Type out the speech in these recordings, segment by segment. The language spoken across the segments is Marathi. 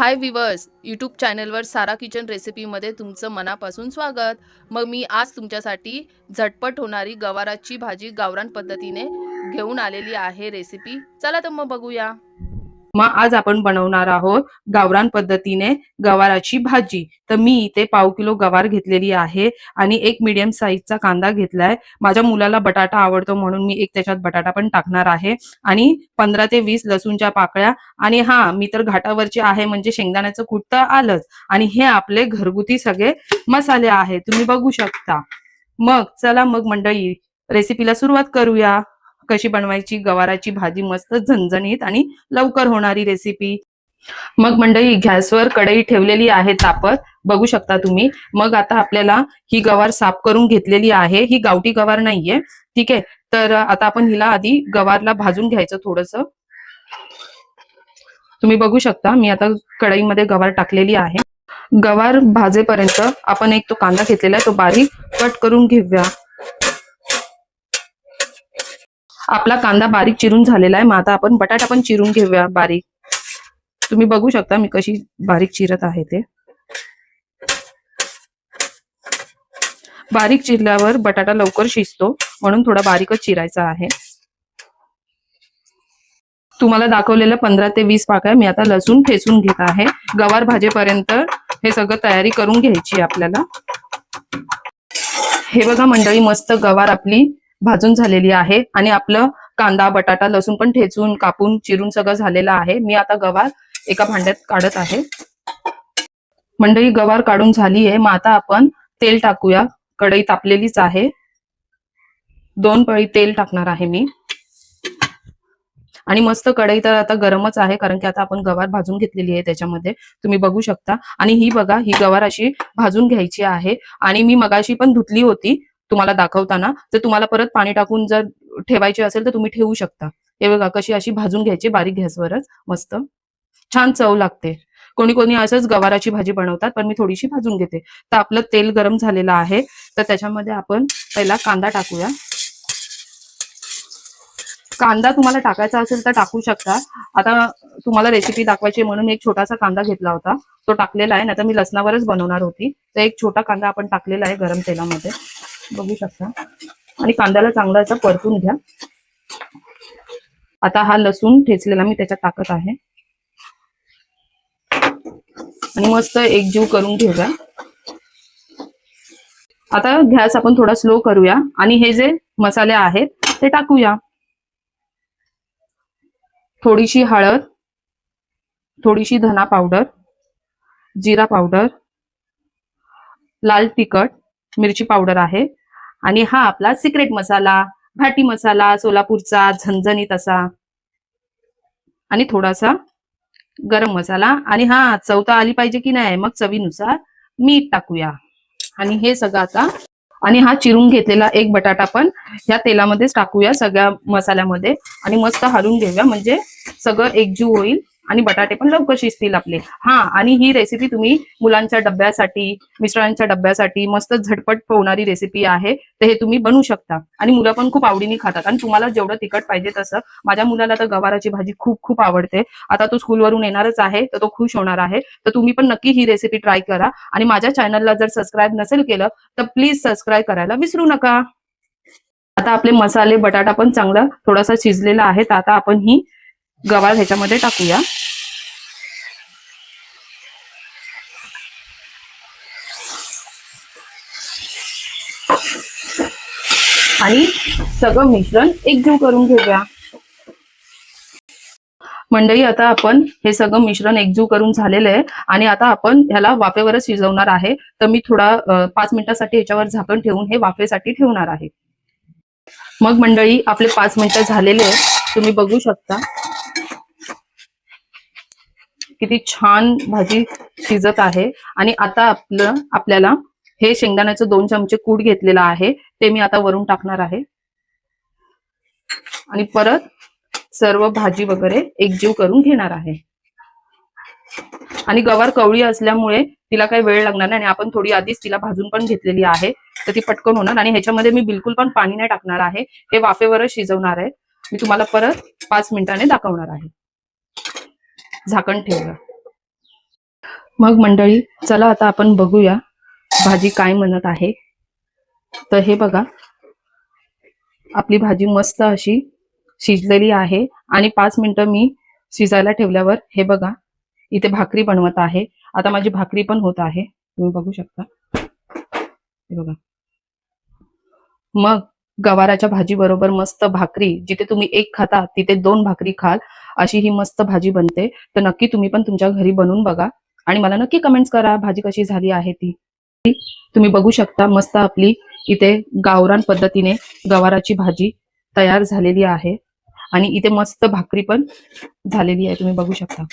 हाय विवर्स यूट्यूब चॅनलवर सारा किचन रेसिपीमध्ये तुमचं मनापासून स्वागत. मग मी आज तुमच्यासाठी झटपट होणारी गवाराची भाजी गावरान पद्धतीने घेऊन आलेली आहे रेसिपी. चला तर मग बघूया. मग आज आपण बनवणार आहोत. गावरान पद्धतीने गवाराची भाजी. तर मी इथे पाव किलो गवार घेतलेली आहे आणि एक मीडियम साईजचा कांदा घेतलाय. माझ्या मुलाला बटाटा आवडतो म्हणून मी एक त्याच्यात बटाटा पण टाकणार आहे. आणि पंधरा ते वीस लसूणच्या पाकळ्या. आणि हा मी तर घाटावरची आहे म्हणजे शेंगदाण्याचं कूट तर आलंच. आणि हे आपले घरगुती सगळे मसाले आहेत. तुम्ही बघू शकता. मग चला मग मंडळी रेसिपीला सुरुवात करूया. कशी बनवायची गवाराची भाजी मस्त झणझणीत आणि लवकर होणारी रेसिपी मग मंडळी गॅसवर कढई ठेवलेली आहे तापत. बघू शकता तुम्ही. मग आता आपल्याला ही गवार साफ करून घेतलेली आहे. ही गावठी गवार नाहीये. ठीक आहे. तर आता आपण हिला आधी गवारला भाजून घ्यायचं थोडस. तुम्ही बघू शकता मी आता कढईमध्ये गवार टाकलेली आहे. गवार भाजेपर्यंत आपण एक तो कांदा घेतलेला आहे तो बारीक कट करून घेऊया. आपला कांदा बारीक चिरून झालेला आहे. मग आता आपण बटाटा पण चिरून घेऊया बारीक. तुम्ही बघू शकता मी कशी बारीक चिरत आहे ते. बारीक चिरल्यावर बटाटा लवकर शिजतो. म्हणून थोडा बारीकच चिरायचा आहे. तुम्हाला दाखवलेलं पंधरा ते वीस पाकळ्या मी आता लसूण ठेचून घेत आहे. गवार भाजेपर्यंत हे सगळं तयारी करून घ्यायची आपल्याला. हे बघा मंडळी मस्त गवार आपली भाजून झालेली आहे आणि आपलं कांदा बटाटा लसूण पण ठेचून कापून चिरून सगळं झालेलं आहे. मी आता गवार एका भांड्यात काढत आहे. मंडळी गवार काढून झाली आहे मग आता आपण तेल टाकूया. कढई तापलेलीच आहे. दोन पळी तेल टाकणार आहे मी. आणि मस्त कढई तर आता गरमच आहे कारण की आता आपण गवार भाजून घेतलेली आहे त्याच्यामध्ये. तुम्ही बघू शकता. आणि ही बघा ही गवार अशी भाजून घ्यायची आहे. आणि मी मगाशी पण धुतली होती. तुम्हाला दाखवताना जर तुम्हाला परत पाणी टाकून जर ठेवायचे असेल तर तुम्ही ठेवू शकता. हे बघा कशी अशी भाजून घ्यायची बारीक गॅसवरच मस्त. छान चव लागते. कोणी कोणी असंच गवाराची भाजी बनवतात पण मी थोडीशी भाजून घेते. तर आपलं तेल गरम झालेलं आहे तर त्याच्यामध्ये आपण पहिला कांदा टाकूया. कांदा तुम्हाला टाकायचा असेल तर टाकू शकता. आता तुम्हाला रेसिपी दाखवायची म्हणून एक छोटासा कांदा घेतला होता. तो टाकलेला आहे नाही तर मी लसणावरच बनवणार होती. तर एक छोटा कांदा आपण टाकलेला आहे गरम तेलामध्ये. बघू शकता. आणि कांद्याला चांगला असा परतून घ्या. आता हा लसूण ठेचलेला मी त्याच्यात टाकत आहे. आणि मस्त एकजीव करून घेऊया. आता गॅस आपण थोडा स्लो करूया. आणि हे जे मसाले आहेत ते टाकूया. थोडीशी हळद थोडीशी धना पावडर जिरा पावडर लाल तिखट मिरची पावडर आहे. आणि हा आपला सिक्रेट मसाला घाटी मसाला सोलापूरचा झणझणीत असा. आणि थोडासा गरम मसाला. आणि हा चवता आली पाहिजे की नाही मग चवीनुसार मीठ टाकूया. आणि हे सगळं आता आणि हा चिरून घेतलेला एक बटाटा पण ह्या तेलामध्येच टाकूया सगळ्या मसाल्यामध्ये. आणि मस्त हलवून घेऊया म्हणजे सगळं एकजीव होईल. आणि बटाटे पण लवकर शिजतील आपले. हा आणि ही रेसिपी तुम्ही मुलांच्या डब्यासाठी मिस्टरांच्या डब्यासाठी मस्त झटपट होणारी रेसिपी आहे. तर हे तुम्ही बनवू शकता. आणि मुलं पण खूप आवडीने खातात. आणि तुम्हाला जेवढं तिखट पाहिजे तसं माझ्या मुलाला तर गवाराची भाजी खूप खूप आवडते. आता तो स्कूलवरून येणारच आहे तर तो खुश होणार आहे. तर तुम्ही पण नक्की ही रेसिपी ट्राय करा. आणि माझ्या चॅनलला जर सबस्क्राईब नसेल केलं तर प्लीज सबस्क्राईब करायला विसरू नका. आता आपले मसाले बटाटा पण चांगला थोडासा शिजलेला आहे. तर आता आपण ही गवार ह्याच्यामध्ये टाकूया. आणि सगळं मिश्रण एकजीव करून घेऊया. मंडळी आता आपण हे सगळं मिश्रण एकजीव करून झालेलं आहे आणि आता आपण ह्याला वाफेवरच शिजवणार आहे. तर मी थोडा पाच मिनिटासाठी ह्याच्यावर झाकण ठेवून हे वाफेसाठी ठेवणार आहे. मग मंडळी आपले पाच मिनिटं झालेले आहे तुम्ही बघू शकता. किती छान भाजी शिजत आहे. आणि आता आपलं आपल्याला हे शेंगदाण्याचं दोन चमचे कूड घेतलेलं आहे. ते मी आता वरून टाकणार आहे. आणि परत सर्व भाजी वगैरे एकजीव करून घेणार आहे. आणि गवार कवळी असल्यामुळे तिला काही वेळ लागणार नाही आणि आपण थोडी आधीच तिला भाजून पण घेतलेली आहे. तर ती पटकन होणार आणि ह्याच्यामध्ये मी बिलकुल पण पाणी नाही टाकणार आहे. हे वाफेवरच शिजवणार आहे. मी तुम्हाला परत पाच मिनिटाने दाखवणार आहे. झाकण ठेवलं. मग मंडळी चला आता आपण बघूया भाजी काय म्हणत आहे. तर हे बघा. आपली भाजी मस्त अशी शिजलेली आहे. आणि पाच मिनिटं मी शिजायला ठेवल्यावर हे बघा इथे भाकरी बनवत आहे. आता माझी भाकरी पण होत आहे. तुम्ही बघू शकता. हे बघा. मग गवाराच्या भाजी बरोबर मस्त भाकरी जिथे तुम्ही एक खाता तिथे दोन भाकरी खाल. अशी ही मस्त भाजी बनते. तर नक्की तुम्ही पण तुमच्या घरी बनवून बघा. आणि मला नक्की कमेंट्स करा भाजी कशी झाली आहे ती. तुम्ही बघू शकता मस्त आपली इथे गावरान पद्धतीने गवाराची भाजी तयार झालेली आहे. आणि इथे मस्त भाकरी पण झालेली आहे. तुम्ही बघू शकता.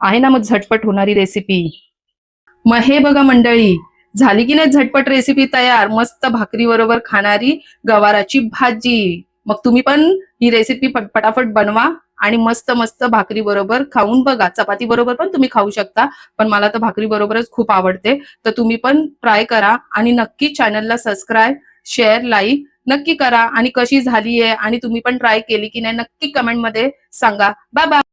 आहे ना मग झटपट होणारी रेसिपी मग हे बघा मंडळी झाली की नाही झटपट रेसिपी तयार? मस्त भाकरी बरोबर खाणारी गवाराची भाजी. मग तुम्ही पण ही रेसिपी पटापट बनवा. आणि मस्त मस्त भाकरी बरोबर खाऊन बघा. चपाती बरोबर पण तुम्ही खाऊ शकता पण मला तर भाकरी बरोबरच खूप आवडते. तर तुम्ही पण ट्राय करा आणि नक्की चॅनलला सबस्क्राईब शेअर लाईक नक्की करा. आणि कशी झाली आहे आणि तुम्ही पण ट्राय केली की नाही नक्की कमेंटमध्ये सांगा. Bye bye